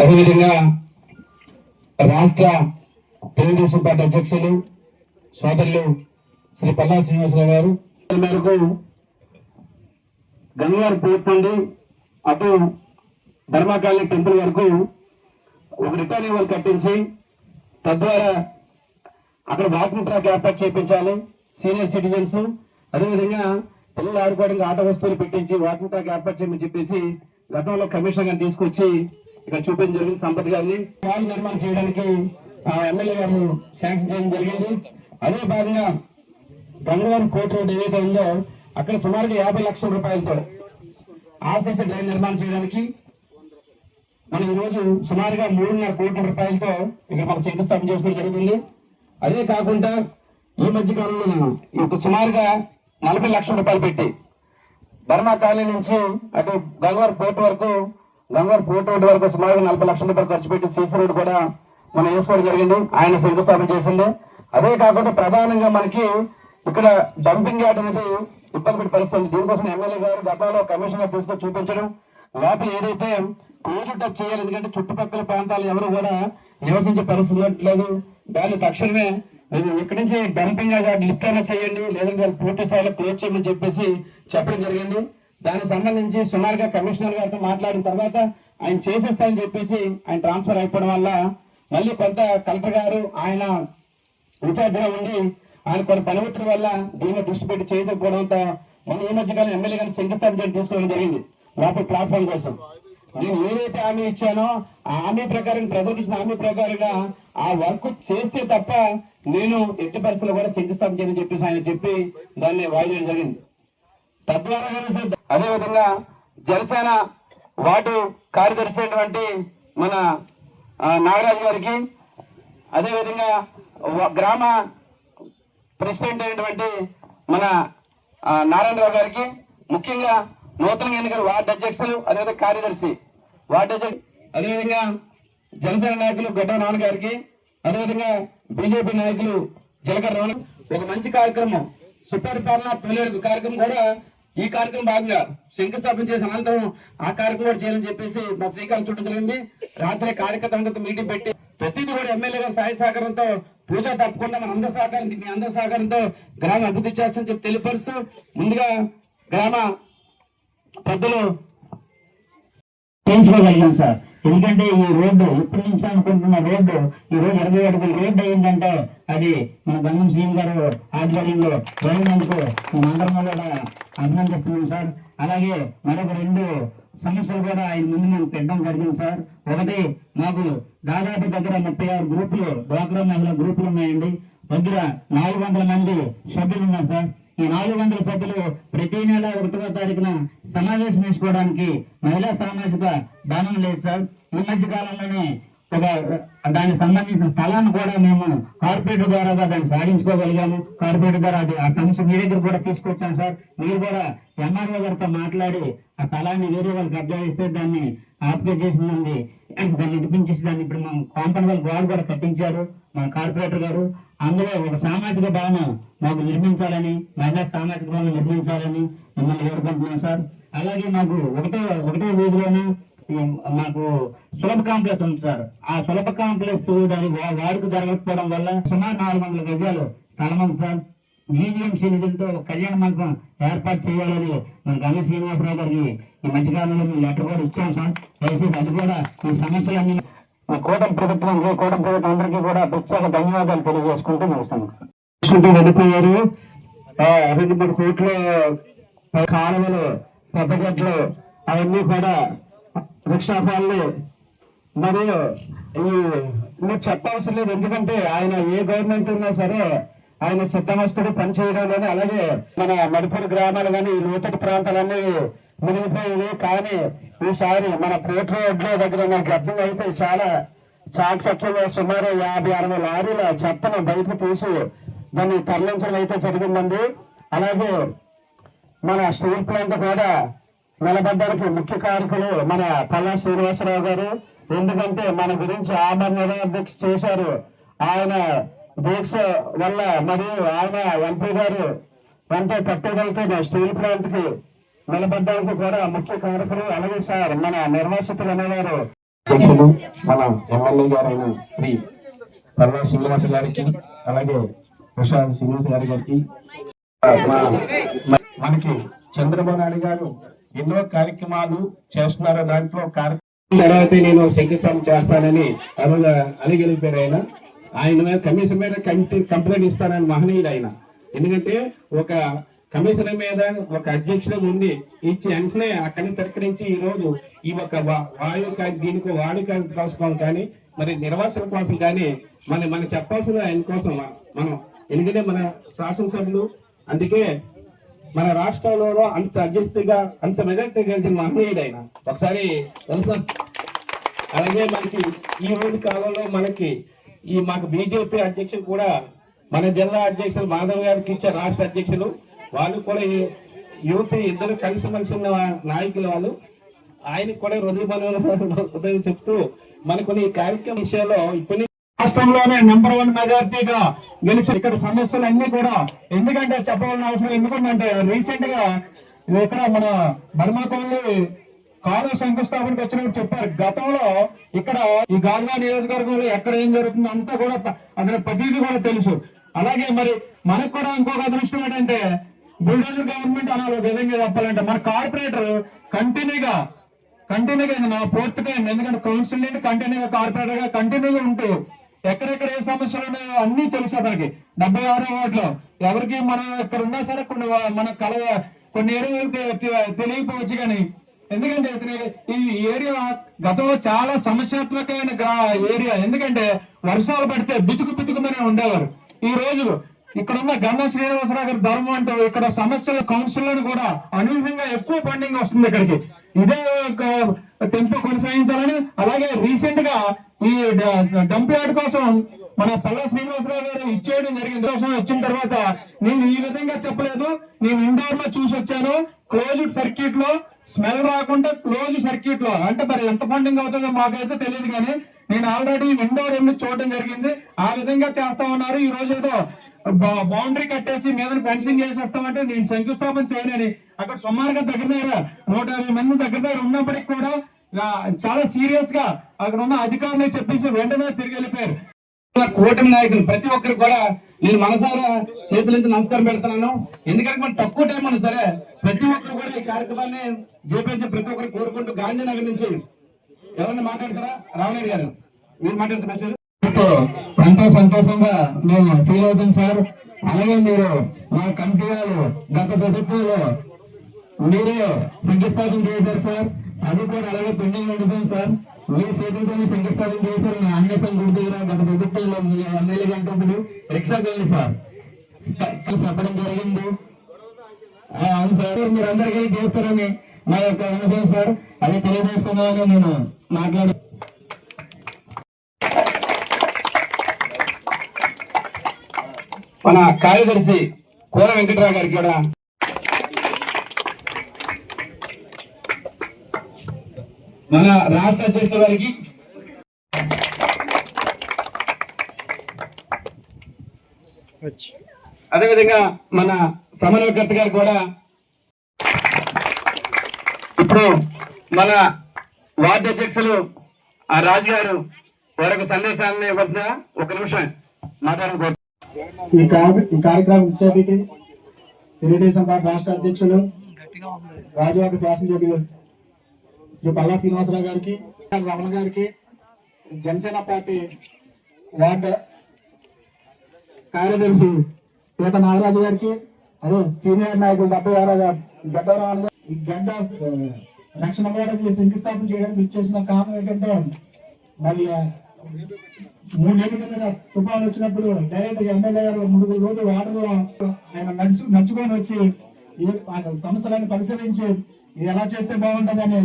అదేవిధంగా రాష్ట్ర తెలుగుదేశం పార్టీ అధ్యక్షులు సోదరులు శ్రీ పల్లా శ్రీనివాసరావు గారు. మేరకు గంగవారి పోర్ట్ నుండి అటు ధర్మకాళి టెంపుల్ వరకు ఒక రిటర్న్ ఇవ్వాలి కట్టించి తద్వారా అక్కడ వాకింగ్ ట్రాక్ ఏర్పాటు చేయించాలి సీనియర్ సిటిజన్స్ అదేవిధంగా పిల్లలు ఆడుకోవడానికి ఆట వస్తువులు పెట్టించి వాకింగ్ ట్రాక్ ఏర్పాటు చేయమని చెప్పేసి గతంలో కమిషనర్ గారిని తీసుకొచ్చి ఇక్కడ చూపించడం జరిగింది సంపత్ గారిని. వాల్ నిర్మాణం చేయడానికి ఆ ఎమ్మెల్యే గారు శాంక్షన్ చేయడం జరిగింది. అదే భాగంగా గంగవరం కోర్టు రోడ్ ఏదైతే ఉందో అక్కడ సుమారుగా యాభై లక్షల రూపాయలతో ఆర్సీసీ డ్రైన్ నిర్మాణం చేయడానికి మనం ఈరోజు సుమారుగా మూడున్నర కోట్ల రూపాయలతో ఇక్కడ మనం శంకుస్థాపన చేసుకోవడం జరుగుతుంది. అదే కాకుండా ఈ మధ్య కాలంలో నేను ఈ యొక్క సుమారుగా నలభై లక్షల రూపాయలు పెట్టి బర్మా కాలనీ నుంచి అటు గంగవర్ పోర్ట్ వరకు గంగవర్ పోర్ట్ రోడ్ వరకు సుమారుగా నలభై లక్షల రూపాయలు ఖర్చు పెట్టి సీసీ రోడ్ కూడా మనం వేసుకోవడం జరిగింది. ఆయన శంకుస్థాపన చేసింది. అదే కాకుండా ప్రధానంగా మనకి ఇక్కడ డంపింగ్ యార్డ్ అనేది ఇబ్బంది పెట్టి పరిస్థితుంది దీనికోసం ఎమ్మెల్యే గారు గతంలో కమిషనర్ తీసుకొని చూపించడం లోపల ఏదైతే క్లోజ్ టచ్ చేయాలి ఎందుకంటే చుట్టుపక్కల ప్రాంతాలు ఎవరు కూడా నివసించే పరిస్థితి లేదు. దాన్ని తక్షణమే మీరు ఇక్కడి నుంచి డంపింగ్ లిఫ్ట్ అయినా చేయండి లేదంటే పూర్తి స్థాయిలో క్లోజ్ చేయమని చెప్పేసి చెప్పడం జరిగింది. దానికి సంబంధించి సుమారుగా కమిషనర్ గారితో మాట్లాడిన తర్వాత ఆయన చేసేస్తాయని చెప్పేసి ఆయన ట్రాన్స్ఫర్ అయిపోవడం వల్ల మళ్ళీ కొంత కలెక్టర్ గారు ఆయన ఇన్ఛార్జ్గా ఉండి ఆయన కొన్ని పనిముట్ల వల్ల దీని దృష్టి పెట్టి చేయకపోవడంతో మొన్న ఈ మధ్య కాలం ఎమ్మెల్యే గారిని శంకుస్థాపన తీసుకోవడం జరిగింది. లోపల ప్లాట్ఫామ్ కోసం. నేను ఏదైతే హామీ ఇచ్చానో ఆ హామీ ప్రకారం ప్రజలకు ఇచ్చిన హామీ ప్రకారంగా ఆ వర్క్ చేస్తే తప్ప నేను ఎట్టి పరిస్థితుల్లో కూడా శంకుస్థాపన చేయని చెప్పేసి ఆయన చెప్పి దాన్ని వాయిదా జరిగింది. తద్వారా కానీ సార్ అదేవిధంగా జనసేన వార్డు కార్యదర్శి అయినటువంటి మన నాగరాజు గారికి అదేవిధంగా గ్రామ ప్రెసిడెంట్ అయినటువంటి మన నారాయణరావు గారికి ముఖ్యంగా నూతన ఎన్నికల వార్డు అధ్యక్షులు అదేవిధంగా కార్యదర్శి వార్డు అదేవిధంగా జనసేన నాయకులు గొడ్డ నాన్నగారికి అదేవిధంగా బీజేపీ నాయకులు జలకర్ ఒక మంచి కార్యక్రమం సుపరిపాలన పిల్లలకు కార్యక్రమం కూడా ఈ కార్యక్రమం భాగంగా శంకుస్థాపన చేసిన అనంతరం ఆ కార్యక్రమం కూడా చేయాలని చెప్పేసి మా శ్రీకారం చూడడం జరిగింది. రాత్రి కార్యకర్తలందరితో మీటింగ్ పెట్టి ప్రతిదీ కూడా ఎమ్మెల్యే గారి సహకారంతో పూజ తప్పకుండా మన అందరి సహకారం మీ అందరి సహకారంతో గ్రామ అభివృద్ధి చేస్తామని చెప్పి తెలియపరుస్తూ ముందుగా గ్రామ పెద్దలు చేయించుకోగలిగాం సార్. ఎందుకంటే ఈ రోడ్డు ఇప్పటి నుంచి అనుకుంటున్న రోడ్డు ఈ రోజు ఇరవై అడుగుల రోడ్డు అయిందంటే అది మన గంగం సీఎం గారు ఆధ్వర్యంలో జరిగినందుకు మేమందరం కూడా అభినందిస్తున్నాం సార్. అలాగే మరొక రెండు సమస్యలు కూడా ఆయన ముందు మేము పెట్టడం జరిగింది సార్. ఒకటి మాకు దాదాపు దగ్గర ముప్పై ఆరు గ్రూపులు డ్వాక్రా మహిళా గ్రూపులు ఉన్నాయండి. దగ్గర నాలుగు వందల మంది సభ్యులు ఉన్నారు సార్. ఈ నాలుగు వందల సభ్యులు ప్రతి నెల ఒకటవ తారీఖున సమావేశం చేసుకోవడానికి మహిళా సామాజిక దానం లేదు సార్. ఈ మధ్య కాలంలోనే ఒక దానికి సంబంధించిన స్థలాన్ని కూడా మేము కార్పొరేటర్ ద్వారా దాన్ని సాధించుకోగలిగాము. కార్పొరేటర్ ద్వారా అది ఆ సమస్య మీ దగ్గర కూడా తీసుకొచ్చాం సార్. మీరు కూడా ఎంఆర్ఓ గారితో మాట్లాడి ఆ స్థలాన్ని వేరే వాళ్ళు కబ్జా చేస్తే దాన్ని ఆక్యుపై చేసిందండి. దాన్ని విడిపించేసి దాన్ని ఇప్పుడు మనం కాంపౌండ్ వాళ్ళు గోడ కూడా కట్టించారు. మన కార్పొరేటర్ గారు. అందులో ఒక సామాజిక భవనం మాకు నిర్మించాలని మహిళా సామాజిక భవనం నిర్మించాలని మిమ్మల్ని కోరుకుంటున్నాం సార్. అలాగే మాకు ఒకటో ఒకటో వీధిలోనే మాకు సులభ కాంప్లెక్స్ ఉంది సార్. ఆ సులభ కాంప్లెక్స్ దాని వా- వాడుక జరగకపోవడం వల్ల సుమారు నాలుగు వందల గజాలు స్థలం ఉంది సార్. జీవీఎంసీ నిధులతో కళ్యాణ మండపం ఏర్పాటు చేయాలని మన గంగ శ్రీనివాసరావు గారికి ఈ మధ్యకాలంలో మేము లెటర్ కూడా ఇచ్చాం సార్. దయచేసి అది కూడా ఈ సమస్యలన్నీ మా కూటమి ప్రభుత్వం కూటమి ప్రభుత్వం అందరికీ కూడా ప్రత్యేక ధన్యవాదాలు తెలియజేసుకుంటూ ముగిస్తాను. వెళ్ళిపోయారు. రెండు మూడు కోట్ల కాలువలు పెద్దగట్లు అవన్నీ కూడా వృక్షాపాలు మరియు ఈ మీరు చెప్పవలసిన లేదు. ఎందుకంటే ఆయన ఏ గవర్నమెంట్ ఉన్నా సరే ఆయన సిద్ధమస్తుడు పనిచేయడంలోనే అలాగే మన మణిపూర్ గ్రామాలు కానీ ఈ లోతటి ప్రాంతాలన్నీ మునిగిపోయేవి. కానీ ఈసారి మన కోట రోడ్ల దగ్గర ఉన్న గడ్డం అయితే చాలా చాకచక్యంగా సుమారు యాభై అరవై లారీల చెత్తను బయట తీసి దాన్ని తరలించడం అయితే జరిగిందండి. అలాగే మన స్టీల్ ప్లాంట్ కూడా నిలబడ్డానికి ముఖ్య కారకులు మన పల్లా శ్రీనివాసరావు గారు. ఎందుకంటే మన గురించి ఆమరణ చేశారు. ఆయన దీక్ష వల్ల మరియు ఆయన ఎంపీ గారు ఎంతో పట్టుదలతో స్టీల్ ప్లాంట్కి నిలబడ్డానికి కూడా ముఖ్య కారకులు అలాగే సార్ మన నిర్వాసితులు అనేవారు. అధ్యక్షులు మన ఎమ్మెల్యే గారైన శ్రీ పర్వ శ్రీనివాస గారికి అలాగే ఉషా శ్రీనివాస గారి గారికి మన- మన- మనకి చంద్రబాబు నాయుడు గారు ఎన్నో కార్యక్రమాలు చేస్తున్నారు దాంట్లో కార్యక్రమం తర్వాత నేను శంకుస్థాపన చేస్తానని అలా అలిగెలిపారు ఆయన. ఆయన మీద కమిషన్ మీద కంటి- కంప్లైంట్ ఇస్తానని మహనీయుడు ఆయన. ఎందుకంటే ఒక కమిషన్ మీద ఒక అధ్యక్షుడు ఉండి ఇచ్చి వెంటనే అక్కడిని తిరస్కరించి ఈ రోజు ఈ ఒక వాయు దీనికి వాడు కోసం కానీ మరి నిర్వాసన కోసం కానీ మన మనం చెప్పాల్సిన ఆయన కోసం మనం ఎందుకంటే మన శాసనసభ్యులు అందుకే మన రాష్ట్రంలో అంత అధ్యక్షుడిగా అంత మెజార్టీ గెలిచిన మహనీయుడు ఆయన. ఒకసారి అలాగే మనకి ఈ రోజు కాలంలో మనకి ఈ మాకు బీజేపీ అధ్యక్షులు కూడా మన జిల్లా అధ్యక్షులు మాధవ్ గారికి ఇచ్చే రాష్ట్ర అధ్యక్షులు వాళ్ళు కూడా యూపీ ఇద్దరు కలిసి కలిసి ఉన్న నాయకులు వాళ్ళు. ఆయనకు కూడా హృదయ హృదయం చెప్తూ మనకు ఈ కార్యక్రమం విషయంలో ఇప్పుడు రాష్ట్రంలోనే నెంబర్ వన్ మెజార్టీగా గెలిచి ఇక్కడ సమస్యలు అన్ని కూడా ఎందుకంటే చెప్పవలసిన అవసరం ఎందుకంటే రీసెంట్గా ఇక్కడ మన బర్మా కాలువ శంకుస్థాపనకు వచ్చినప్పుడు చెప్పారు. గతంలో ఇక్కడ ఈ గాల్వా నియోజకవర్గంలో ఎక్కడ ఏం జరుగుతుందో అంతా కూడా అతని అందులో ప్రతిదీ కూడా తెలుసు. అలాగే మరి మనకు కూడా ఇంకొక అదృష్టం ఏంటంటే బుల్డోజర్ గవర్నమెంట్ అనాలి ఒక విధంగా చెప్పాలంటే మన కార్పొరేటర్ కంటిన్యూగా కంటిన్యూగా ఇది నా ఫోర్త్ టైం ఎందుకంటే కౌన్సిల్ నుండి కంటిన్యూగా కార్పొరేటర్గా కంటిన్యూగా ఉంటూ ఎక్కడెక్కడ ఏ సమస్యలు ఉన్నాయో అన్ని తెలుసు అతనికి. డెబ్బై ఆరో వార్డులో ఎవరికి మనం ఇక్కడ ఉన్నా సరే కొన్ని మన కల కొన్ని ఏరియాలు తెలియకపోవచ్చు కానీ ఎందుకంటే ఇతని ఈ ఏరియా గతంలో చాలా సమస్యాత్మకమైన ఏరియా. ఎందుకంటే వర్షాలు పడితే బితుకు బితుకుమనే ఉండేవారు. ఈ రోజు ఇక్కడ ఉన్న గన్న శ్రీనివాసరావు గారి ధర్మం అంటూ ఇక్కడ సమస్యల కౌన్సిల్ కూడా అనూహ్యంగా ఎక్కువ ఫండింగ్ వస్తుంది ఇక్కడికి. ఇదే ఒక టెంపో కొనసాగించాలని అలాగే రీసెంట్గా ఈ డంప్ యార్డ్ కోసం మన పల్లా శ్రీనివాసరావు గారు ఇచ్చేయడం జరిగింది. దోషం వచ్చిన తర్వాత నేను ఈ విధంగా చెప్పలేదు. నేను ఇండోర్లో చూసి వచ్చాను క్లోజ్డ్ సర్క్యూట్లో స్మెల్ రాకుండా క్లోజ్ సర్క్యూట్లో. అంటే మరి ఎంత ఫండింగ్ అవుతుందో మాకైతే తెలియదు కానీ నేను ఆల్రెడీ విండో రెండు చూడడం జరిగింది. ఆ విధంగా చేస్తా ఉన్నారు. ఈ రోజు ఏదో బౌండరీ కట్టేసి మీద ఫెన్సింగ్ చేసేస్తామంటే నేను శంకుస్థాపన చేయనని. అక్కడ సుమారుగా దగ్గర దగ్గర నూట యాభై మంది దగ్గర దగ్గర ఉన్నప్పటికీ కూడా చాలా సీరియస్గా అక్కడ ఉన్న అధికారులు చెప్పేసి వెంటనే తిరిగి వెళ్ళిపోయారు. కూటమి నాయకులు ప్రతి ఒక్కరు కూడా నేను మనసారా చేతులెత్తి నమస్కారం పెడుతున్నాను. ఎందుకంటే మన తక్కువ టైం ఉన్నా సరే ప్రతి ఒక్కరు కూడా ఈ కార్యక్రమాన్ని చేపించి ప్రతి ఒక్కరు కోరుకుంటూ గాంధీనగర్ నుంచి ఎవరన్నా మాట్లాడతారా? రామనాయుడు గారు మీరు మాట్లాడుతున్నారు ఎంతో ఎంతో సంతోషంగా మేము ఫీల్ అవుతాం సార్. అలాగే మీరు మా కమిటీ వాళ్ళు గత ప్రభుత్వంలో మీరే శంకుస్థాపన చేశారు సార్. అది కూడా అలాగే పెండింగ్ ఉండిపోయింది సార్. మీ చేతులతోనే శంకుస్థాపన చేశారు. మా ఆంజనేయం గుడి దగ్గర గత ప్రభుత్వంలో మీ ఎమ్మెల్యే గంటప్పుడు రిక్షా వెళ్ళి సార్. చెప్పడం జరిగింది. అవును సార్. మీరు అందరికీ చేస్తారని నా యొక్క అనుభవం సార్. అది తెలియజేసుకుందామని నేను మాట్లాడు మన కార్యదర్శి కోర వెంకటరావు గారికి కూడా మన రాష్ట్ర అధ్యక్షుల వారికి అదేవిధంగా మన సమన్వయకర్త గారు కూడా ఇప్పుడు మన వార్డు అధ్యక్షులు ఆ రాజు గారు వారికి సందేశాన్ని ఇవ్వాల్సిన ఒక నిమిషం మాట్లాడుకో ఈ ఈ కార్యక్రమం ముఖ్య అతిథి తెలుగుదేశం పార్టీ రాష్ట్ర అధ్యక్షులు రాజువాక శాసనసభ్యులు పల్లా శ్రీనివాసరావు గారికి రమణ గారికి జనసేన పార్టీ వార్డు కార్యదర్శి పీత నాగరాజు గారికి అదే సీనియర్ నాయకులు డెబ్బై ఆరో ఈ గడ్డ రక్షణ గోడకి శంకుస్థాపన చేయడానికి ఇచ్చేసిన కారణం ఏంటంటే మరి ఆ, మూడేళ్ళ కింద తుఫాను వచ్చినప్పుడు డైరెక్ట్ ఎమ్మెల్యే గారు మూడు రోజులు వాటర్ ఆయన నడుచు నడుచుకొని వచ్చి ఏ సమస్యలను పరిశీలించి ఇది ఎలా చేస్తే బాగుంటుంది అనే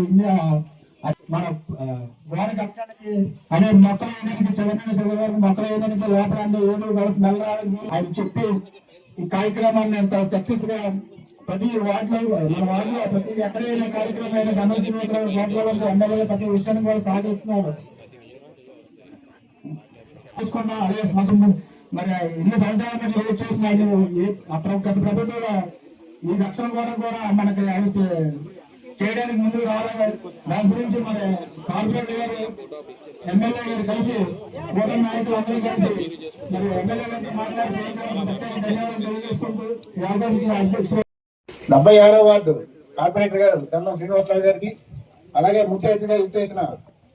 మన ఆ, కట్టడానికి అనే మొక్కలు వేయడానికి చివరి చివరి వరకు మొక్కలు వేయడానికి లోపల అంటే ఏదో కూడా స్మెల్ రావడానికి ఆయన చెప్పి ఈ కార్యక్రమాన్ని ఎంత సక్సెస్గా ప్రతి వార్డులో మన వార్డులో ప్రతి ఎక్కడైనా కార్యక్రమం అయినా గణేష్ ఎమ్మెల్యే ప్రతి విషయాన్ని కూడా సాగిస్తున్నారు చూసుకున్నా అదే సంవత్సరం మరి ఎన్ని సంవత్సరాల నుంచి వెయిట్ చేసిన ఆయన గత ప్రభుత్వంలో ఈ రక్షణ కూడా కూడా మనకి చేయడానికి ముందుకు రావడం దాని గురించి మరి కార్పొరేటర్ గారు ఎమ్మెల్యే గారు కలిసి కూటమి నాయకులు అందరూ కలిసి మరి ఎమ్మెల్యే గారితో మాట్లాడి చేయించడానికి ప్రత్యేక ధన్యవాదాలు తెలియజేసుకుంటూ డెబ్బై ఆరో వార్డు కార్పొరేటర్ గారు కన్నా శ్రీనివాసరావు గారికి అలాగే ముఖ్య అతిథిగా ఇచ్చేసిన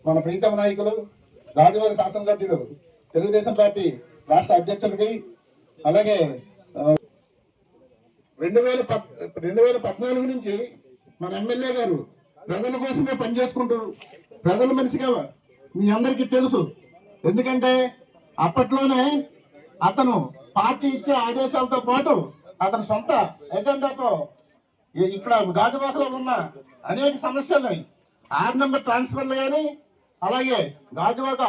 మన ప్రీతమ నాయకులు రాజువారి శాసనసభ్యులు తెలుగుదేశం పార్టీ రాష్ట్ర అధ్యక్షులకి అలాగే రెండు వేల పద్ రెండు వేల పద్నాలుగు నుంచి మన ఎమ్మెల్యే గారు ప్రజల కోసమే పనిచేసుకుంటూ ప్రజల మనిషిగా మీ అందరికీ తెలుసు. ఎందుకంటే అప్పట్లోనే అతను పార్టీ ఇచ్చే ఆదేశాలతో పాటు అతని సొంత ఎజెండాతో ఇక్కడ గాజువాకలో ఉన్న అనేక సమస్యలు ఆరు నెంబర్ ట్రాన్స్ఫర్లు కానీ అలాగే గాజువాక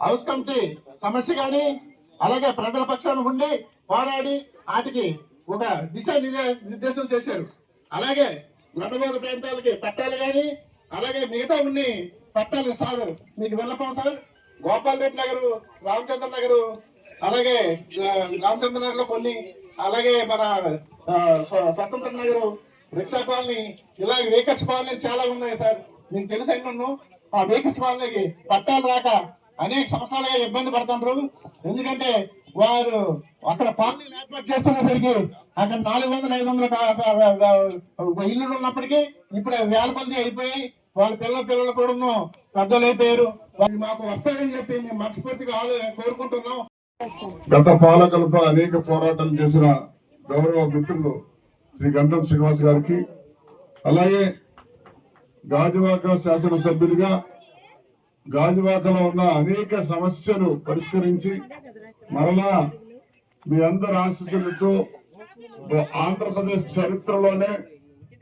హౌస్ కమిటీ సమస్య కానీ అలాగే ప్రజల పక్షాన ఉండి పోరాడి వాటికి ఒక దిశ నిర్దేశం చేశారు. అలాగే నడుమూరు ప్రాంతాలకి పట్టాలు కానీ అలాగే మిగతా ఉన్ని పట్టాలు సార్. మీకు విన్నపం సార్? గోపాల్ రెడ్డి నగరు రామచంద్ర నగరు అలాగే రామచంద్ర నగర్లో కొన్ని అలాగే మన స్వ- స్వతంత్ర నగరు రిక్షా కాలనీ ఇలా వేకర్స్ కాలనీ చాలా ఉన్నాయి సార్. మీకు తెలుసు ఎన్నో ఆ వేకర్స్ కాలనీకి పట్టాలు రాక అనేక సంవత్సరాలుగా ఇబ్బంది పడుతుంటారు ఎందుకంటే వారు అక్కడ కాలనీలు ఏర్పాటు చేస్తున్నసరికి అక్కడ నాలుగు వందల ఐదు వందల కా- ఇల్లులు ఉన్నప్పటికీ ఇప్పుడు వేల కొద్ది అయిపోయి వాళ్ళ పిల్లల పిల్లలు కూడా పెద్దలు అయిపోయారు వాళ్ళు మాకు వస్తాయని చెప్పి మేము మనస్ఫూర్తిగా కోరుకుంటున్నాం. గత పాలకులతో అనేక పోరాటాలు చేసిన గౌరవ మిత్రులు శ్రీ గంధం శ్రీనివాస్ గారికి అలాగే గాజువాక శాసనసభ్యులుగా గాజువాకలో ఉన్న అనేక సమస్యలు పరిష్కరించి మరలా మీ అందరి ఆశీస్సులతో ఆంధ్రప్రదేశ్ చరిత్రలోనే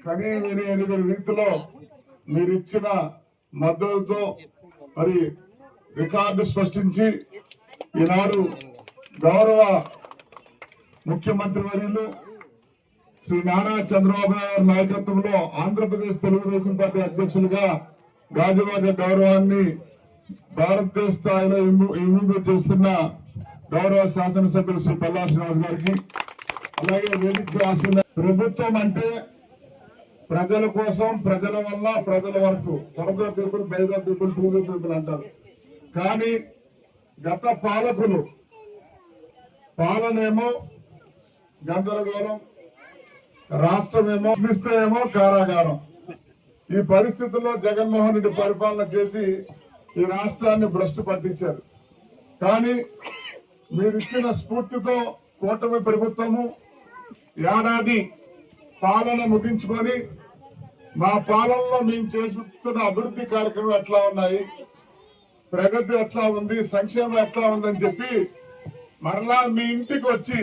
కనీ విని ఎనిమిది రీతిలో మీరు ఇచ్చిన మద్దతుతో మరి రికార్డు స్పష్టించి ఈనాడు గౌరవ ముఖ్యమంత్రి వర్యులు శ్రీ నారా చంద్రబాబు నాయుడు నాయకత్వంలో ఆంధ్రప్రదేశ్ తెలుగుదేశం పార్టీ అధ్యక్షులుగా గాజువాక గౌరవాన్ని భారతదేశ స్థాయిలో ఇంప్రూవ్ చేస్తున్న గౌరవ శాసనసభ్యులు శ్రీ పల్లా శ్రీనివాస్ గారికి అలాగే వేదిక ఆశీర్వాద ప్రభుత్వం అంటే ప్రజల కోసం ప్రజల వల్ల ప్రజల వరకు త్వరగా people by people to people అంటారు. కానీ గత పాలకులు పాలనేమో గందరగోళం రాష్ట్రమేమో ఏమో కారాగారం. ఈ పరిస్థితుల్లో జగన్మోహన్ రెడ్డి పరిపాలన చేసి ఈ రాష్ట్రాన్ని భ్రష్టు పట్టించారు. కానీ మీరు ఇచ్చిన స్ఫూర్తితో కూటమి ప్రభుత్వము ఏడాది పాలన ముగించుకొని మా పాలనలో మేము చేస్తున్న అభివృద్ధి కార్యక్రమం ఎట్లా ఉన్నాయి ప్రగతి ఎట్లా ఉంది సంక్షేమం ఎట్లా ఉందని చెప్పి మరలా మీ ఇంటికి వచ్చి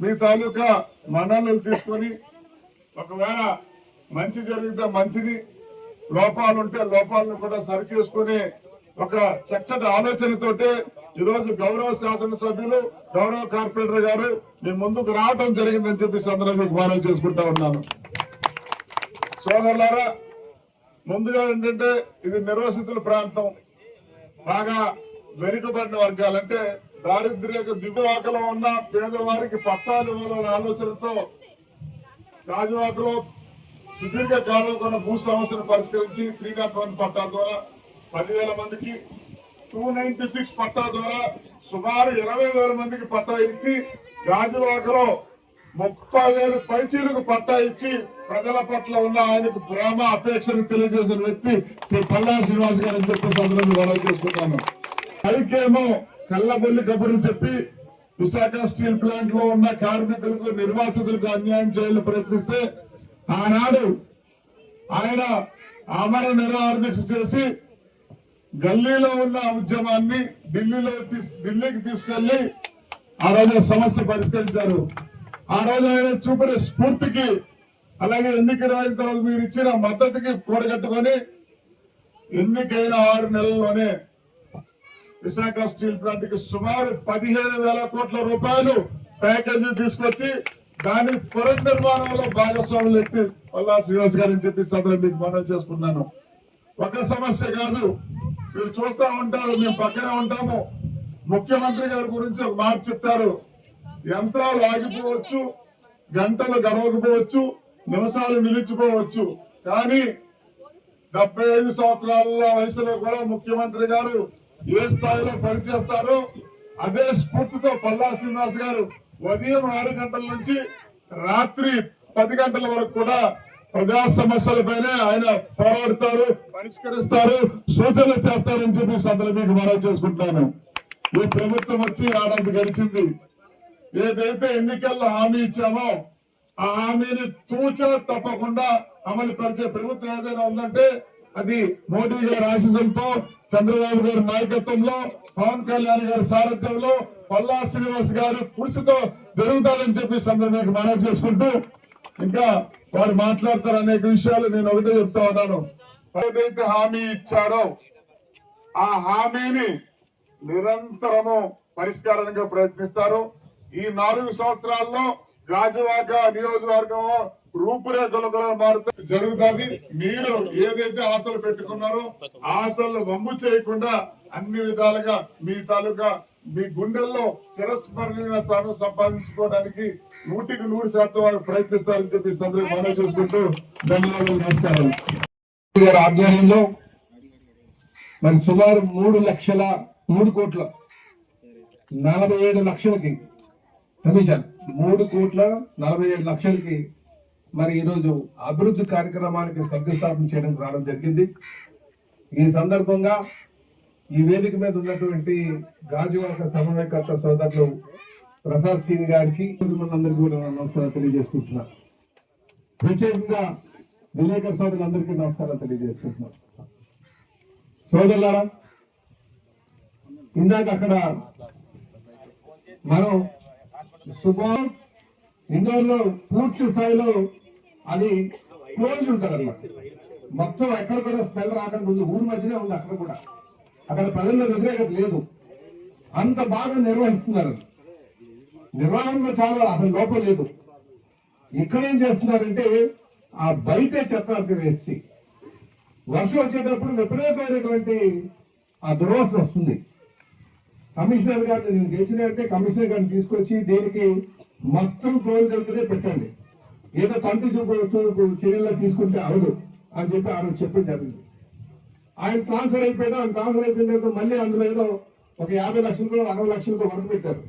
మీ తాలూకా మండలు తీసుకొని ఒకవేళ మంచి జరిగితే మంచిది లోపాలు ఉంటే లోపాలను కూడా సరి చేసుకుని ఒక చక్కటి ఆలోచనతోటే ఈరోజు గౌరవ శాసనసభ్యులు గౌరవ కార్పొరేటర్ గారు మీ ముందుకు రావడం జరిగిందని చెప్పి అందరూ మీకు మనం చేసుకుంటా ఉన్నాను. సోదరులారా ముందుగా ఏంటంటే ఇది నిర్వసితుల ప్రాంతం. బాగా వెనుకబడిన వర్గాలంటే దారిద్ర్యక దిగువాకలో ఉన్న పేదవారికి పట్టాలు ఇవ్వాలనే ఆలోచనతో గాజువాకలో సుదీర్ఘ కాలం కూడా భూ సమస్యను పరిష్కరించి త్రీ నాట్ వన్ పట్టా ద్వారా పదివేల మందికి టూ నైన్టీ సిక్స్ పట్టా ద్వారా సుమారు ఇరవై వేల మందికి పట్టా ఇచ్చి గాజువాకలో ముప్పై వేలు పైచీలకు పట్టా ఇచ్చి ప్రజల పట్ల ఉన్న ఆయనకు ప్రేమ అపేక్షను తెలియజేసిన వ్యక్తి శ్రీ పల్లా శ్రీనివాస్ గారు అని చెప్పి సందర్భంగా గొడవ చేసుకుంటాను పైకేమో కళ్ళబొల్లి కబుర్లు చెప్పి విశాఖ స్టీల్ ప్లాంట్లో ఉన్న కార్మికులకు నిర్వాసితులకు అన్యాయం చేయాలని ప్రయత్నిస్తే ఆనాడు ఆయన అమర నిరాహారదీక్ష చేసి గల్లీలో ఉన్న ఉద్యమాన్ని ఢిల్లీలో ఢిల్లీకి తీసుకెళ్ళి ఆ రోజు సమస్య పరిష్కరించారు. ఆ రోజు ఆయన చూపిన స్ఫూర్తికి అలాగే ఎన్నికలు అయిన తర్వాత మీరు ఇచ్చిన మద్దతుకి కూడగట్టుకొని ఎన్నికైన ఆరు నెలల్లోనే విశాఖ స్టీల్ ప్లాంట్కి సుమారు పదిహేను వేల కోట్ల రూపాయలు ప్యాకేజీ తీసుకొచ్చి దాని పునర్నిర్మాణంలో భాగస్వాములు ఎత్తి మళ్ళా శ్రీనివాస్ గారిని చెప్పి సదరు మీకు మనం చేసుకున్నాను ఒక సమస్య కాదు. మీరు చూస్తా ఉంటారు మేము పక్కనే ఉంటాము. ముఖ్యమంత్రి గారి గురించి ఒక మాట చెప్తారు. యంత్రాలు ఆగిపోవచ్చు గంటలు గడవకపోవచ్చు నిమిషాలు నిలిచిపోవచ్చు. కానీ డెబ్బై ఐదు సంవత్సరాల వయసులో కూడా ముఖ్యమంత్రి గారు ఏ స్థాయిలో పనిచేస్తారో అదే స్ఫూర్తితో పల్లా శ్రీనివాస్ గారు ఉదయం ఆరు గంటల నుంచి రాత్రి పది గంటల వరకు కూడా ప్రజా సమస్యలపైనే ఆయన పోరాడతారు పరిష్కరిస్తారు సూచనలు చేస్తారని చెప్పి సందర్భ మీకు మనవి చేసుకుంటాను. ఈ ప్రభుత్వం వచ్చి ఆడంత గడిచింది. ఏదైతే ఎన్నికల్లో హామీ ఇచ్చామో ఆ హామీని తూచ తప్పకుండా అమలు పరిచే ప్రభుత్వం ఏదైనా ఉందంటే అది మోడీ గారి ఆశీస్సులతో చంద్రబాబు గారి నాయకత్వంలో పవన్ కళ్యాణ్ గారి సారథ్యంలో పల్లా శ్రీనివాస్ గారు కృషితో జరుగుతాదని చెప్పి సందర్భంగా మనవి చేసుకుంటూ ఇంకా వారు మాట్లాడతారు అనేక విషయాలు నేను ఒకటే చెప్తా ఉన్నాను. ఏదైతే హామీ ఇచ్చాడో ఆ హామీని నిరంతరము పరిష్కారానికి ప్రయత్నిస్తారు. ఈ నాలుగు సంవత్సరాల్లో గాజువాక నియోజకవర్గం రూపురేఖలు కూడా మారుతూ జరుగుతుంది. మీరు ఏదైతే ఆశలు పెట్టుకున్నారో ఆశలు వమ్ము చేయకుండా అన్ని విధాలుగా మీ తాలూకా మీ గుండెల్లో చిరస్మరణీయ స్థానం సంపాదించుకోవడానికి నూటికి నూరు శాతం వారు ప్రయత్నిస్తారని చెప్పి సందర్భంగా మనం చూసుకుంటూ ధన్యవాదాలు నమస్కారం గారి ఆధ్వర్యంలో మరి సుమారు మూడు లక్షల మూడు కోట్ల నలభై ఏడు లక్షలకి కమిషన్ మూడు కోట్ల నలభై ఏడు లక్షలకి మరి ఈరోజు అభివృద్ధి కార్యక్రమానికి శంకుస్థాపన చేయడం రావడం జరిగింది. ఈ సందర్భంగా ఈ వేదిక మీద ఉన్నటువంటి గాజువాక సమన్వయకర్త సోదరులు ప్రసాద్ సింగ్ గారికి మనందరికీ కూడా నమస్కారం తెలియజేసుకుంటున్నా. ప్రత్యేకంగా విలేకరు సోదరులందరికీ నమస్కారం తెలియజేసుకుంటున్నా. సోదరులారా ఇందాక అక్కడ మనం సుమారు ఇండోర్లో పూర్తి స్థాయిలో అది క్లోజ్ ఉంటుంది అన్నమాట మొత్తం ఎక్కడ కూడా స్మెల్ రాకుండా ఉంది ఊరి మధ్యనే ఉంది అక్కడ కూడా. అక్కడ ప్రజల్లో వ్యతిరేకత లేదు. అంత బాగా నిర్వహిస్తున్నారు. నిర్వహణలో చాలా అసలు లోపం లేదు. ఇక్కడ ఏం చేస్తున్నారంటే ఆ బయటే చెత్త వేసి వర్షం వచ్చేటప్పుడు విపరీతమైనటువంటి ఆ దుర్వాసన వస్తుంది. కమిషనర్ గారిని నేను గెలిచినట్టే కమిషనర్ గారిని తీసుకొచ్చి దీనికి మొత్తం క్లోజ్ కలిగితే పెట్టండి. ఏదో కంటి చూపు చర్యల్లో తీసుకుంటే అవదు అని చెప్పి ఆమె చెప్పడం జరిగింది. ఆయన ట్రాన్స్ఫర్ అయిపోయాడు ఆయన ట్రాన్స్ఫర్ అయిపోయిన తర్వాత మళ్ళీ అందులో ఏదో ఒక యాభై లక్షలతో అరవై లక్షలతో వర్క్ పెట్టారు.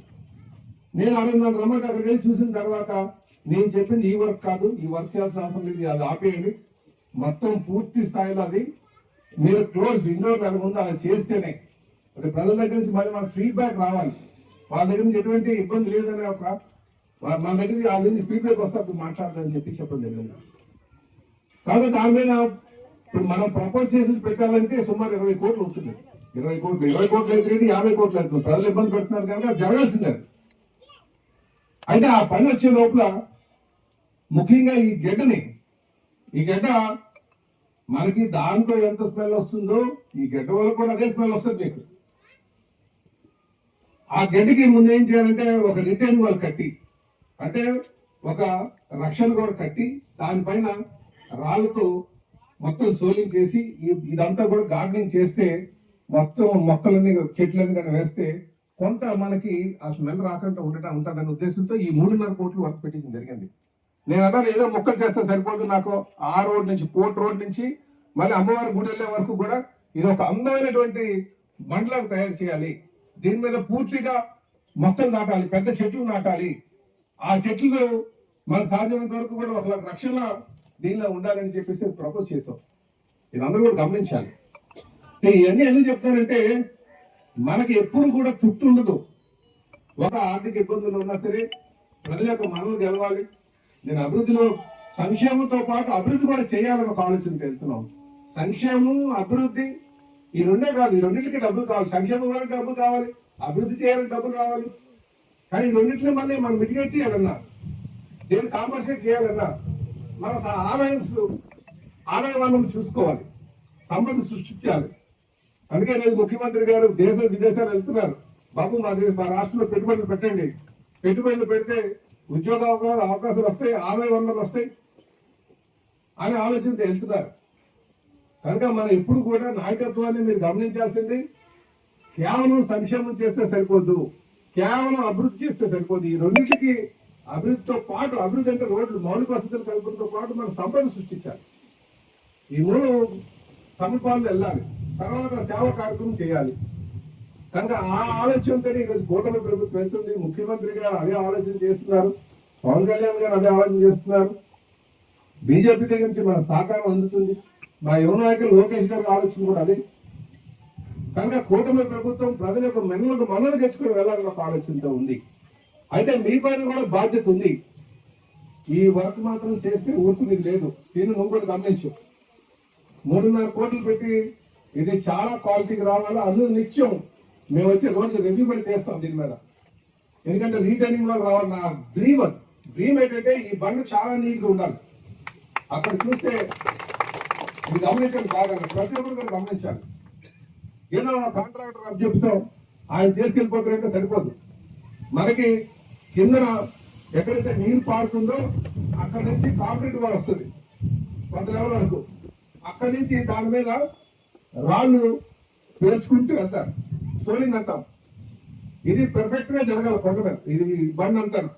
నేను అరవై నన్ను రమ్మంటే అక్కడికి వెళ్ళి చూసిన తర్వాత నేను చెప్పింది ఈ వర్క్ కాదు ఈ వర్క్ చేయాల్సిన అవసరం లేదు అది ఆపేయండి. మొత్తం పూర్తి స్థాయిలో అది మీరు క్లోజ్ ఇండోర్ నెలకు ముందు అలా చేస్తేనే. అంటే ప్రజల దగ్గర నుంచి మళ్ళీ మనకు ఫీడ్బ్యాక్ రావాలి. వాళ్ళ దగ్గర నుంచి ఎటువంటి ఇబ్బంది లేదనే ఒక మన దగ్గర నుంచి వాళ్ళ నుంచి ఫీడ్బ్యాక్ వస్తే అప్పుడు మాట్లాడదని చెప్పి చెప్పడం జరిగింది. కాబట్టి దాని మీద ఇప్పుడు మనం ప్రపోజ్ చేసి పెట్టాలంటే సుమారు ఇరవై కోట్లు అవుతుంది. ఇరవై కోట్లు ఇరవై కోట్లు అయితే యాభై కోట్లు అవుతుంది ప్రజలు ఇబ్బంది పెడుతున్నారు కనుక జరగాల్సిందే అయితే ఆ పని వచ్చే లోపల ముఖ్యంగా ఈ గడ్డని ఈ గడ్డ మనకి దాంతో ఎంత స్మెల్ వస్తుందో ఈ గడ్డ వల్ల కూడా అదే స్మెల్ వస్తుంది మీకు. ఆ గడ్డికి ముందు ఏం చేయాలంటే ఒక రిటైన్ వాల్ కట్టి అంటే ఒక రక్షణ కూడా కట్టి దానిపైన రాళ్ళతో మొత్తం సోలింగ్ చేసి ఇదంతా కూడా గార్డెనింగ్ చేస్తే మొత్తం మొక్కలన్నీ చెట్లన్నీ కానీ వేస్తే కొంత మనకి ఆ స్మెల్ రాకుండా ఉండటం ఉంటుందనే ఉద్దేశంతో ఈ మూడున్నర కోట్లు వర్క్ పెట్టించడం జరిగింది. నేను అన్నాను ఏదో మొక్కలు చేస్తే సరిపోదు నాకు ఆ రోడ్ నుంచి కోట్ రోడ్ నుంచి. మళ్ళీ అమ్మవారి గుడి వెళ్ళే వరకు కూడా ఇది ఒక అందమైనటువంటి బండ్లకు తయారు చేయాలి. దీని మీద పూర్తిగా మొక్కలు నాటాలి పెద్ద చెట్లు నాటాలి. ఆ చెట్లు మన సాధ్యమైనంత వరకు కూడా ఒక రక్షణ దీనిలో ఉండాలని చెప్పేసి ప్రపోజ్ చేసాం ఇది అందరూ కూడా గమనించాలి. నేను ఇవన్నీ ఎందుకు చెప్తానంటే మనకి ఎప్పుడు కూడా తృప్తి ఉండదు. ఒక ఆర్థిక ఇబ్బందులు ఉన్నా సరే ప్రజల యొక్క మనలు గెలవాలి. నేను అభివృద్ధిలో సంక్షేమంతో పాటు అభివృద్ధి కూడా చేయాలని ఒక ఆలోచన వెళ్తున్నాం సంక్షేమం అభివృద్ధి ఈ రెండే కాదు ఈ రెండింటికి డబ్బులు కావాలి. సంక్షేమం కూడా డబ్బు కావాలి అభివృద్ధి చేయాలని డబ్బులు కావాలి కానీ ఈ రెండింటిని మళ్ళీ మనం మిటిగేట్ చేయాలన్నా నేను కాంపన్సేట్ చేయాలన్నా మన ఆదాయం ఆదాయ వనరులు చూసుకోవాలి. సంపద సృష్టించాలి. అందుకే నేను ముఖ్యమంత్రి గారు దేశ విదేశాలు వెళ్తున్నారు. బాబు మా దేశ మా రాష్ట్రంలో పెట్టుబడులు పెట్టండి. పెట్టుబడులు పెడితే ఉద్యోగ అవకా- అవకాశాలు వస్తాయి ఆదాయ వనరులు వస్తాయి అని ఆలోచనతో వెళ్తున్నారు. కనుక మనం ఎప్పుడు కూడా నాయకత్వాన్ని మీరు గమనించాల్సింది కేవలం సంక్షేమం చేస్తే సరిపోదు కేవలం అభివృద్ధి చేస్తే సరిపోదు ఈ రెండింటికి అభివృద్ధితో పాటు అభివృద్ధి అంటే రోడ్లు మౌలిక వసతులు కల్పనతో పాటు మనం సంపద సృష్టించాలి. ఈ మూడు సమపాలు వెళ్ళాలి. తర్వాత సేవ కార్యక్రమం చేయాలి. కనుక ఆ ఆలోచనతో ఈరోజు కూటమి ప్రభుత్వం వెళ్తుంది. ముఖ్యమంత్రి గారు అదే ఆలోచన చేస్తున్నారు. పవన్ కళ్యాణ్ గారు అదే ఆలోచన చేస్తున్నారు. బీజేపీ దగ్గర నుంచి మన సహకారం అందుతుంది. మా యువ నాయకులు లోకేష్ గారి ఆలోచన కూడా అదే. కనుక కూటమి ప్రభుత్వం ప్రజల యొక్క మెన్నులకు మనలు తెచ్చుకుని వెళ్ళాలని ఒక ఆలోచనతో ఉంది. అయితే మీ పైన కూడా బాధ్యత ఉంది. ఈ వర్క్ మాత్రం చేస్తే ఊరుకునేది లేదు. దీన్ని నువ్వు కూడా గమనించు. మూడున్నర కోట్లు పెట్టి ఇది చాలా క్వాలిటీకి రావాలా? అందులో నిత్యం మేము వచ్చే రోజు రివ్యూ కూడా చేస్తాం దీని మీద. ఎందుకంటే రీటర్నింగ్లో రావాలి నా డ్రీమ్ అది. డ్రీమ్ ఏంటంటే ఈ బండ్లు చాలా నీట్గా ఉండాలి. అక్కడ చూస్తే ఇది గమనించండి బాగా. ప్రతి ఒక్కరు కూడా గమనించాలి. ఏదో కాంట్రాక్టర్ అప్ చెప్తాం ఆయన చేసుకెళ్ళిపోతారంటే సరిపోదు. మనకి కిందన ఎక్కడైతే నీరు పారుతుందో అక్కడ నుంచి కాంక్రీట్ కూడా వస్తుంది. కొంత లెవెల్ వరకు. అక్కడి నుంచి దాని మీద రాళ్ళు పేర్చుకుంటూ వెళ్తారు. సోలింగ్ అంటాం. ఇది పెర్ఫెక్ట్గా జరగాలి కొండ మీద. ఇది బండి అంటారు.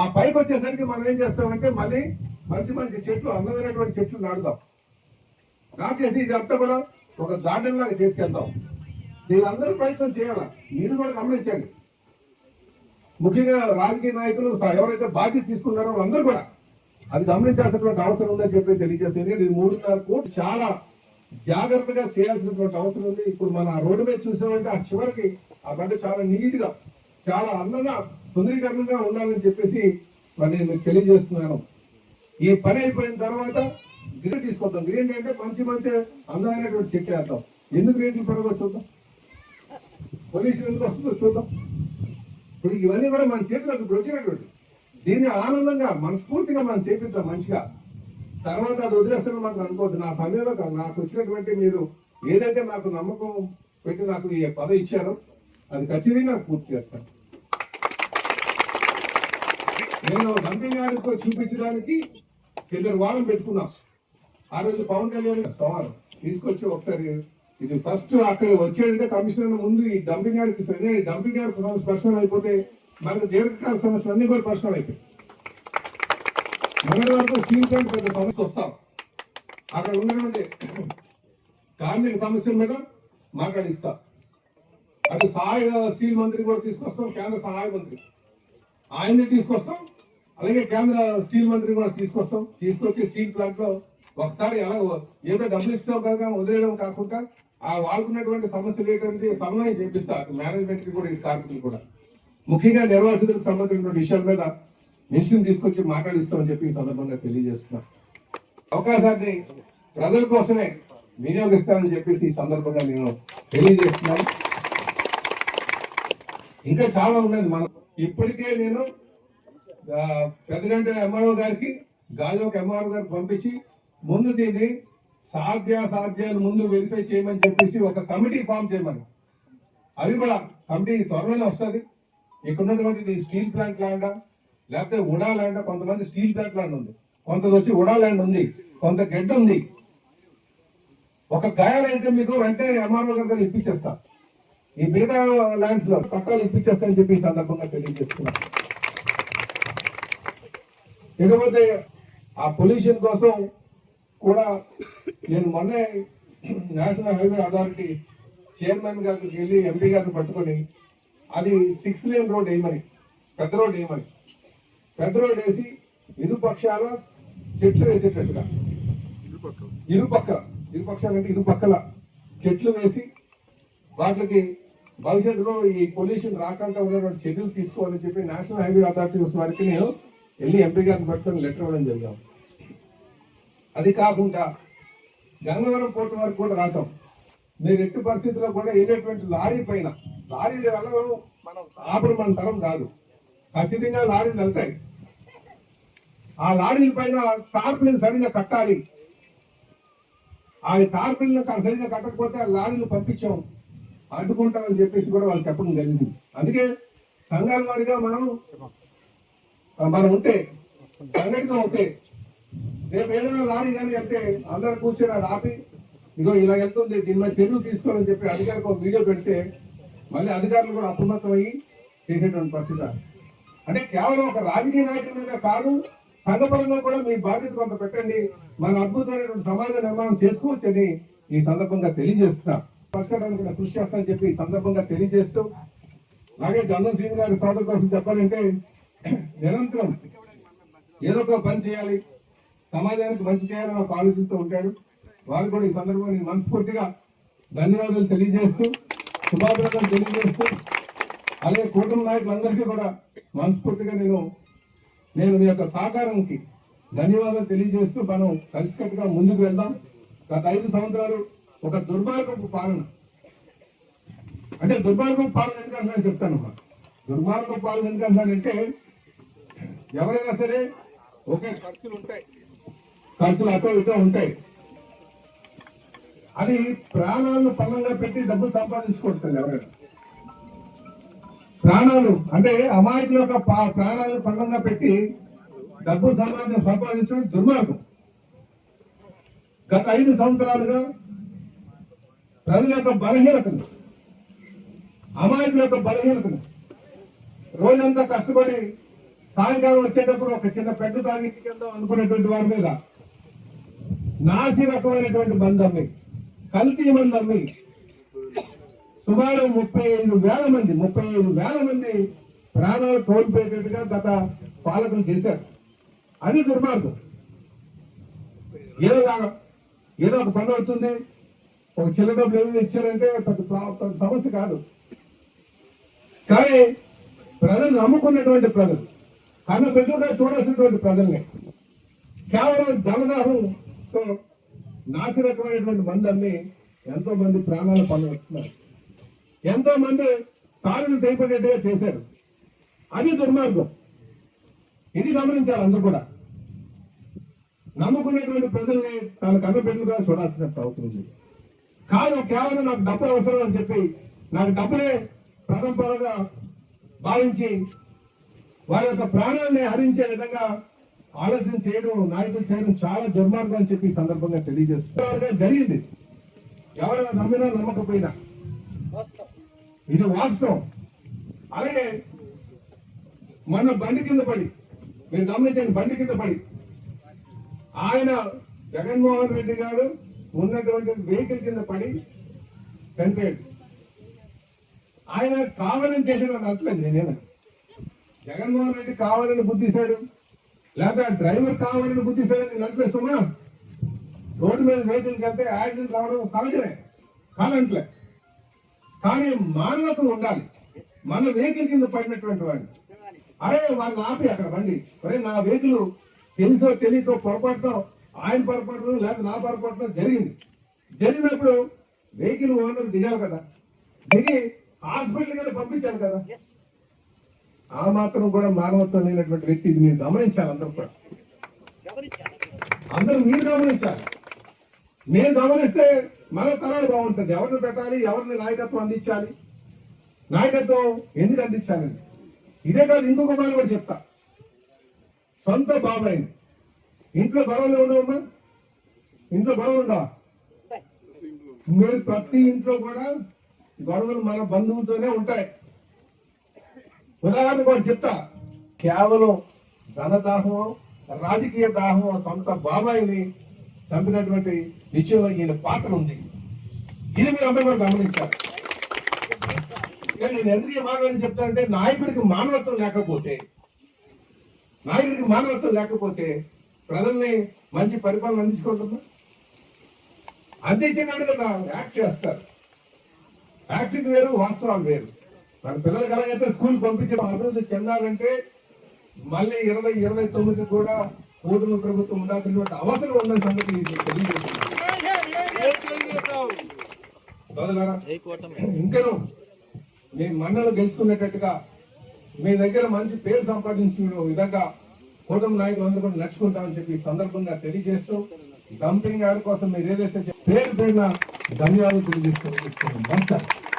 ఆ పైకి వచ్చేసరికి మనం ఏం చేస్తామంటే మళ్ళీ మంచి మంచి చెట్లు అందమైనటువంటి చెట్లు నాటుదాం నాటేసి ఇది అంతా కూడా ఒక గార్డెన్ లాగా చేసుకెళ్తాం. వీళ్ళందరూ ప్రయత్నం చేయాలి? మీరు కూడా గమనించండి. ముఖ్యంగా రాజకీయ నాయకులు ఎవరైతే బాధ్యత తీసుకున్నారో వాళ్ళందరూ కూడా అది గమనించాల్సినటువంటి అవసరం ఉందని చెప్పి తెలియజేస్తుంది. ఎందుకంటే ఇది మూడున్నర కోట్లు చాలా జాగ్రత్తగా చేయాల్సినటువంటి అవసరం ఉంది. ఇప్పుడు మన రోడ్డు మీద చూసామంటే ఆ చివరికి ఆ బండి చాలా నీట్గా చాలా అందంగా సుందరీకరణంగా ఉండాలని చెప్పేసి మరి నేను తెలియజేస్తున్నాను. ఈ పని అయిపోయిన తర్వాత గ్రీన్ తీసుకొద్దాం. గ్రీన్ అంటే మంచి మంచి అందమైనటువంటి చెట్లు వేద్దాం ఎందుకు గ్రీన్ పెరగో చూద్దాం. పోలీసులు ఎందుకు వస్తుందో చూద్దాం. ఇప్పుడు ఇవన్నీ కూడా మన చేతిలోకి ఇప్పుడు వచ్చినటువంటి. దీన్ని ఆనందంగా మనస్ఫూర్తిగా మనం చేపిద్దాం మంచిగా. తర్వాత అది వదిలేస్తారని మాత్రం అనుకోవద్దు. నా సమయంలో నాకు వచ్చినటువంటి మీరు ఏదైతే నాకు నమ్మకం పెట్టి నాకు ఈ పదవి ఇచ్చారో అది ఖచ్చితంగా పూర్తి చేస్తాను. నేను కంపెనీ యార్డ్తో చూపించడానికి ఇద్దరు వారం పెట్టుకున్నాం. ఆ రోజు పవన్ కళ్యాణ్ సవాలు. తీసుకొచ్చి ఒకసారి ఇది ఫస్ట్ అక్కడ వచ్చాడంటే కమిషనర్ ముందు ఈ డంపింగ్ యార్డ్ తీసుకుంటే ఈ డంపింగ్ యార్డ్ సమస్య అయిపోతే మనకు దీర్ఘకాల సమస్యలు అన్ని కూడా ప్రశ్నలు అయిపోయి మొన్నటి వరకు స్టీల్ ప్లాంట్ పెద్ద సమస్య వస్తాం. అక్కడ ఉన్నటువంటి కార్మిక సమస్యలు మేడం మాట్లాడిస్తా. అటు సహాయ స్టీల్ మంత్రి కూడా తీసుకొస్తాం కేంద్ర సహాయ మంత్రి. ఆయన్ని తీసుకొస్తాం అలాగే కేంద్ర స్టీల్ మంత్రి కూడా తీసుకొస్తాం. తీసుకొచ్చి స్టీల్ ప్లాంట్లో ఒకసారి ఎలా ఏదో డబ్బులు ఇస్తాం కదా వదిలేయడం కాకుండా ఆ వాళ్ళకున్నటువంటి సమస్యలు ఏంటంటే సమన్వయం చేపిస్తారు. మేనేజ్మెంట్కి కూడా ఈ కార్మికులు కూడా. ముఖ్యంగా నిర్వాసితులకు సంబంధించిన విషయాల మీద మిషన్ తీసుకొచ్చి మాట్లాడిస్తామని చెప్పి ఈ సందర్భంగా తెలియజేస్తున్నా. అవకాశాన్ని ప్రజల కోసమే వినియోగిస్తానని చెప్పేసి ఈ సందర్భంగా నేను తెలియజేస్తున్నాను. ఇంకా చాలా ఉన్నది మనం ఇప్పటికే నేను పెద్దగంట ఎంఆర్ఓ గారికి గాజువాక ఎంఆర్ఓ గారికి పంపించి ముందు దీన్ని సాధ్య సాధ్యాలు ముందు వెరిఫై చేయమని చెప్పేసి ఒక కమిటీ ఫామ్ చేయమని. అది కూడా కమిటీ త్వరలోనే వస్తుంది. ఇక్కడ స్టీల్ ప్లాంట్ ల్యాండా లేకపోతే ఉడా ల్యాండా కొంతమంది స్టీల్ ప్లాంట్ ల్యాండ్ ఉంది. కొంతది వచ్చి ఉడా ల్యాండ్ ఉంది. కొంత గెడ్ ఉంది. ఒక గాయాలైతే మీకు వెంటనే ఎంఆర్ఓ గారు ఇప్పించేస్తా. ఈ మిగతా ల్యాండ్స్లో పట్టాలు ఇప్పించేస్తానని చెప్పి సందర్భంగా తెలియజేస్తున్నా. ఇకపోతే ఆ పొల్యూషన్ కోసం కూడా నేను మొన్నే నేషనల్ హైవే అథారిటీ చైర్మన్ గారికి వెళ్ళి ఎంపీ గారిని పట్టుకొని అది సిక్స్ లేన్ రోడ్ వేయమని పెద్ద రోడ్ వేయమని పెద్ద రోడ్ వేసి ఇరుపక్షాల చెట్లు వేసేటట్టుగా. ఇరుపక్క ఇరుపక్షాలంటే ఇరుపక్కల చెట్లు వేసి వాటికి భవిష్యత్తులో ఈ పొల్యూషన్ రాకుండా ఉన్నటువంటి చర్యలు తీసుకోవాలని చెప్పి నేషనల్ హైవే అథారిటీ వారికి నేను వెళ్ళి ఎంపీ గారిని పట్టుకొని లెటర్ ఇవ్వడం జరిగాం అది కాకుండా గంగవరం పోర్టు వరకు కూడా రాసాం మీరు ఎట్టి పరిస్థితుల్లో కూడా వెళ్ళేటువంటి లారీ పైన లారీలు వెళ్ళడం మనం ఆపడం మన తరం కాదు. ఖచ్చితంగా లారీలు వెళ్తాయి. ఆ లారీల పైన టార్పులను సరిగా కట్టాలి. ఆ టార్పులను సరిగా కట్టకపోతే ఆ లారీలు పంపించాం. అడ్డుకుంటామని చెప్పేసి కూడా వాళ్ళు చెప్పడం జరిగింది. అందుకే సంఘాల వారిగా మనం మనం ఉంటే సంఘటితం ఉంటే రేపు ఏదైనా లారీ కానీ అంటే అందరు కూర్చొని అది ఆపి ఇగో ఇలా వెళ్తుంది దీని మీద చర్యలు తీసుకోవాలని చెప్పి అధికారికి ఒక వీడియో పెడితే మళ్ళీ అధికారులు కూడా అప్రమత్తం అయ్యి చేసేటువంటి పరిస్థితి అంటే కేవలం ఒక రాజకీయ నాయకుల మీద కాదు సంఘపరంగా కూడా మీ బాధ్యత కొంత పెట్టండి మన అద్భుతమైనటువంటి సమాజ నిర్మాణం చేసుకోవచ్చని ఈ సందర్భంగా తెలియజేస్తున్నా. పరిష్కారానికి కూడా కృషి చేస్తానని చెప్పి ఈ సందర్భంగా తెలియజేస్తూ అలాగే గంధం శ్రీని గారి సోదరు కోసం చెప్పాలంటే నిరంతరం ఏదో ఒక పని చేయాలి సమాజానికి మంచి చేయాలని ఒక ఆలోచనతో ఉంటాడు. వారు కూడా ఈ సందర్భంగా నేను మనస్ఫూర్తిగా ధన్యవాదాలు తెలియజేస్తూ శుభాభినందనలు తెలియజేస్తూ అలాగే కూటమి నాయకులందరికీ కూడా మనస్ఫూర్తిగా నేను నేను మీ యొక్క సహకారానికి ధన్యవాదాలు తెలియజేస్తూ మనం కలిసికట్టుగా ముందుకు వెళ్దాం. గత ఐదు సంవత్సరాలు ఒక దుర్మార్గపు పాలన. అంటే దుర్మార్గపు పాలన ఎందుకంటున్నా చెప్తాను దుర్మార్గపు పాలన ఎందుకంటున్నానంటే ఎవరైనా సరే ఒకే ఖర్చులు ఉంటాయి. ఖర్చులు అటో ఇటో ఉంటాయి. అది ప్రాణాలను పణంగా పెట్టి డబ్బు సంపాదించుకుంటుంది ఎవరైనా. ప్రాణాలు అంటే అమాయకుల యొక్క పా- ప్రాణాలను పణంగా పెట్టి డబ్బు సంపాదించ సంపాదించడం దుర్మార్గం. గత ఐదు సంవత్సరాలుగా ప్రజల యొక్క బలహీనతను అమాయకుల యొక్క బలహీనతను రోజంతా కష్టపడి సాయంకాలం వచ్చేటప్పుడు ఒక చిన్న పెద్ద తాగి ఇంటికి అనుకునేటువంటి వారి మీద నాసి రకమైనటువంటి మంది అమ్మి కల్తీ మంది అమ్మి సుమారు ముప్పై ఐదు వేల మంది ముప్పై ఐదు వేల మంది ప్రాణాలు కోల్పోయేటట్టుగా గత పాలకులు చేశారు. అది దుర్మార్గం. ఏదో ఏదో ఒక పని అవుతుంది. ఒక చిన్న డబ్బులు ఏదో ఇచ్చారంటే పెద్ద సమస్య కాదు. కానీ ప్రజలు నమ్ముకున్నటువంటి ప్రజలు కన్న బిడ్డలుగా చూడాల్సినటువంటి ప్రజల్ని కేవలం సో నాసి రకమైనటువంటి మంది ఎంతో మంది ప్రాణాలు పొందవస్తున్నారు ఎంతో మంది తాళులు తెగిపడేట్టుగా చేశారు. అది దుర్మార్గం. ఇది గమనించాలి అందరూ కూడా. నమ్ముకునేటువంటి ప్రజల్ని తన కన్నపెట్టుగా చూడాల్సినట్టు అవుతుంది కాదు కేవలం నాకు డబ్బులు అవసరం అని చెప్పి నాకు డబ్బులే ప్రథమ భావించి వారి యొక్క ప్రాణాలని హరించే విధంగా ఆలోచన చేయడం నాయకులు చేయడం చాలా దుర్మార్గం అని చెప్పి సందర్భంగా తెలియజేస్తున్నారు జరిగింది. ఎవరైనా నమ్మినా నమ్మకపోయినా. ఇది వాస్తవం. అలాగే మన బండి కింద పడి మీరు గమనించండి బండి కింద పడి ఆయన జగన్మోహన్ రెడ్డి గారు ఉన్నటువంటి వెహికల్ కింద పడి చనిపోయాడు. ఆయన కావాలని చేసిన అనట్లేదు నేనేనా జగన్మోహన్ రెడ్డి కావాలని బుద్ధిశాడు లేకపోతే డ్రైవర్ కావాలని బుద్ధి నేను అంటలే సుమా రోడ్డు మీద వెహికల్కి వెళ్తే యాక్సిడెంట్ రావడం సహజమే కాదంట్లే. కానీ మానవత్వం ఉండాలి. మన వెహికల్ కింద పడినటువంటి వాడిని. అరే వాళ్ళని ఆపి అక్కడ బండి. అరే నా వెహికల్ తెలుసో తెలియకో పొరపాటున ఆయన పొరపాటున లేకపోతే నా పొరపాటున జరిగింది. జరిగినప్పుడు వెహికల్ ఓనర్ దిగాలి కదా. దిగి హాస్పిటల్ కింద పంపించాలి కదా. ఆ మాత్రం కూడా మానవత్వం లేనటువంటి వ్యక్తి ఇది మీరు గమనించాలి అందరూ కూడా. అందరూ మీరు గమనించాలి. నేను గమనిస్తే మన తరాలు బాగుంటుంది. ఎవరిని పెట్టాలి ఎవరిని నాయకత్వం అందించాలి? నాయకత్వం ఎందుకు అందించాలి? ఇదే కాదు ఇంకొక మాట కూడా చెప్తా. సొంత బాబాయ్. ఇంట్లో గొడవలు ఉండవమ్మా ఇంట్లో గొడవలు ఉండవా మీరు ప్రతి ఇంట్లో కూడా గొడవలు మన బంధువులతోనే ఉంటాయి. ఉదాహరణ కూడా చెప్తా కేవలం ధనదాహమో రాజకీయ దాహమో సొంత బాబాయిని చంపినటువంటి విషయంలో ఈయన పాత్ర ఉంది. ఇది మీరు అందరూ కూడా గమనించారు నేను ఎందుకు ఈ మానవాన్ని చెప్తానంటే నాయకుడికి మానవత్వం లేకపోతే నాయకుడికి మానవత్వం లేకపోతే ప్రజల్ని మంచి పరిపాలన అందించుకుంటుందా? అందించినాడు కదా యాక్ట్ చేస్తారు. యాక్టింగ్ వేరు వాస్తవాలు వేరు. మన పిల్లలకి ఎలాగైతే స్కూల్ పంపించి అభివృద్ధి చెందాలంటే మళ్ళీ ఇరవై ఇరవై తొమ్మిది కూడా కూటమి ప్రభుత్వం ఉండాల్సినటువంటి అవసరం ఉన్న సంగతి ఇంకను మీ మన్నలు గెలుచుకునేటట్టుగా మీ దగ్గర మంచి పేరు సంపాదించిన విధంగా కూటమి నాయకులు అందరూ కూడా నడుచుకుంటామని చెప్పి సందర్భంగా తెలియజేస్తూ డంపింగ్ యార్డ్ కోసం మీరు ఏదైతే పేరు పేరున ధన్యవాదాలు తెలియజేస్తూ